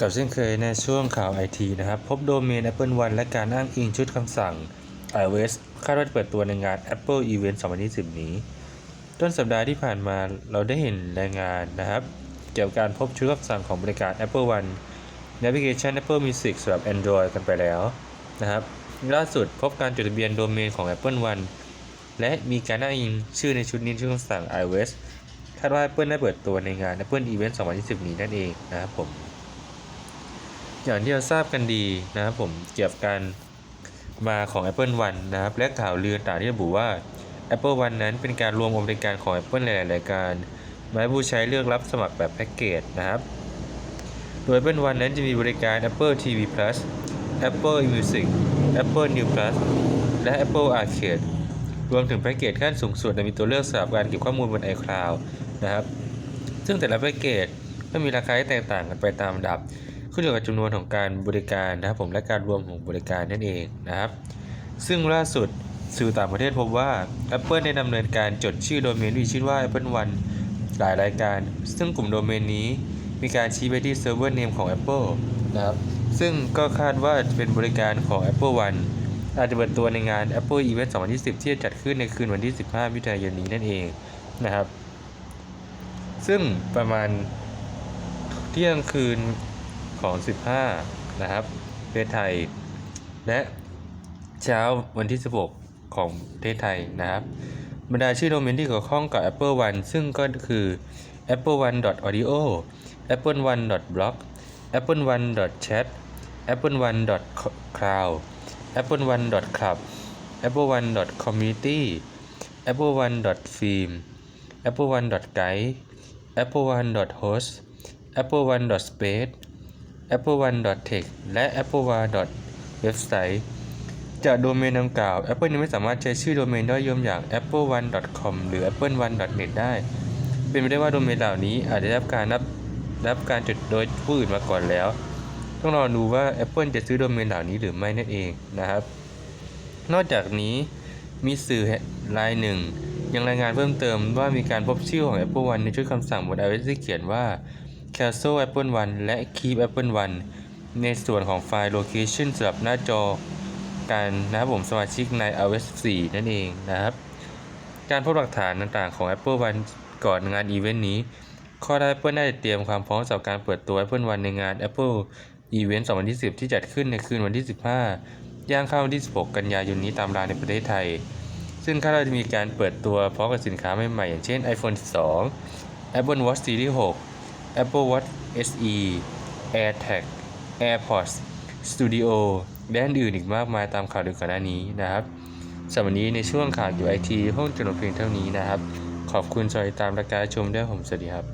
กับเช่นเคยในช่วงข่าวไอทีนะครับ พบโดเมน Apple One และการอ้างอิงชุดคำสั่ง iOS คาดว่าจะเปิดตัวในงาน Apple Event 2020 นี้ ต้นสัปดาห์ที่ผ่านมาเราได้เห็นรายงานนะครับ เกี่ยวกับการพบชุดคำสั่งของบริการ Apple One ในแอปพลิเคชัน Apple Music สำหรับ Android กันไปแล้วนะครับ ล่าสุดพบการจดทะเบียนโดเมนของ Apple One และมีการอ้างอิงชื่อในชุดนี้ชุดคำสั่ง iOS คาดว่า Apple ได้เปิดตัวในงาน Apple Event 2020 นี้นั่นเองนะครับผม อย่างที่เราทราบกันดีนะครับผมเกี่ยวกับการมาของ Apple One นะครับและข่าวลือต่างที่ระบุว่า Apple One นั้นเป็นการรวมบริการของ Apple หลายๆรายการมาให้ผู้ใช้เลือกรับสมัครแบบแพ็กเกจนะครับ โดย Apple One นั้นจะมีบริการ Apple TV Plus Apple Music Apple New Plus และ Apple Arcade รวมถึงแพ็กเกจขั้นสูงสุดมีตัวเลือกสำหรับการเก็บข้อมูลบน iCloud นะครับ ซึ่งแต่ละแพ็กเกจก็มีราคาที่แตกต่างกันไปตามดับ ขึ้นอยู่กับจำนวนของการบริการนะครับผมและการรวมของบริการนั่นเองนะครับ ซึ่งล่าสุดสื่อต่างประเทศพบว่า Apple ได้ดำเนินการจดชื่อโดเมนที่ชื่อว่า Apple One หลายรายการ ซึ่งกลุ่มโดเมนนี้มีการชี้ไปที่เซิร์ฟเวอร์เนมของ Apple นะครับซึ่งก็คาดว่าจะเป็นบริการของ Apple One อาจจะเปิดตัวในงาน Apple Event 2020 ที่จะจัดขึ้นในคืนวันที่ 15 มิถุนายนนี้นั่นเองนะครับ ซึ่งประมาณเที่ยงคืน ของ 15 นะครับประเทศไทย และเช้าวันที่ 16 ของประเทศไทยนะครับบรรดาชื่อโดเมนที่เกี่ยวข้องกับ Apple One ซึ่งก็คือ apple one audio apple one blog apple one chat apple one cloud apple one club apple one community apple one film apple one guide apple one host apple one space apple one tech และ apple one website จากโดเมนดังกล่าว Apple ยังไม่สามารถใช้ชื่อโดเมนย่อยมอย่าง apple1.com หรือ apple1.net ได้ เป็นไปได้ว่าโดเมนเหล่านี้อาจจะได้รับการรับรับการจดโดยผู้อื่นมาก่อนแล้ว ต้องรอดูว่า Apple จะซื้อโดเมนเหล่านี้หรือไม่นั่นเองนะครับ นอกจากนี้มีสื่อรายหนึ่งยังรายงานเพิ่มเติมว่ามีการพบชื่อของ Apple One ในชุดคำสั่งบน iOS ที่เขียนว่า Cancel Apple One และ Keep Apple One ในส่วนของไฟล์ Location สำหรับหน้าจอการนะครับผมสมาชิกใน iOS 4 นั่นเองนะครับ การพบหลักฐานต่างๆของ Apple One ก่อนงานอีเวนต์นี้ ข้อได้ Apple น่าจะเตรียมความพร้อมสำหรับการเปิดตัว Apple One ในงาน Apple Event 2020 ที่จัดขึ้นในคืนวันที่ 15 ย่างเข้าวันที่ 16 กันยายนนี้ตามเวลาในประเทศไทย ซึ่งคาดว่าจะมีการเปิดตัวพร้อมกับสินค้าใหม่ๆ อย่างเช่น iPhone 12 Apple Watch Series 6 Apple Watch SE AirTag AirPods Studio และอื่นอีกมากมายตามข่าวลือก่อนหน้านี้นะครับสำหรับวันนี้ในช่วงข่าวอยู่ไอทีห้องจนเพียงเท่านี้นะครับ ขอบคุณสำหรับติดตามรายการชมด้วยผมสวัสดีครับ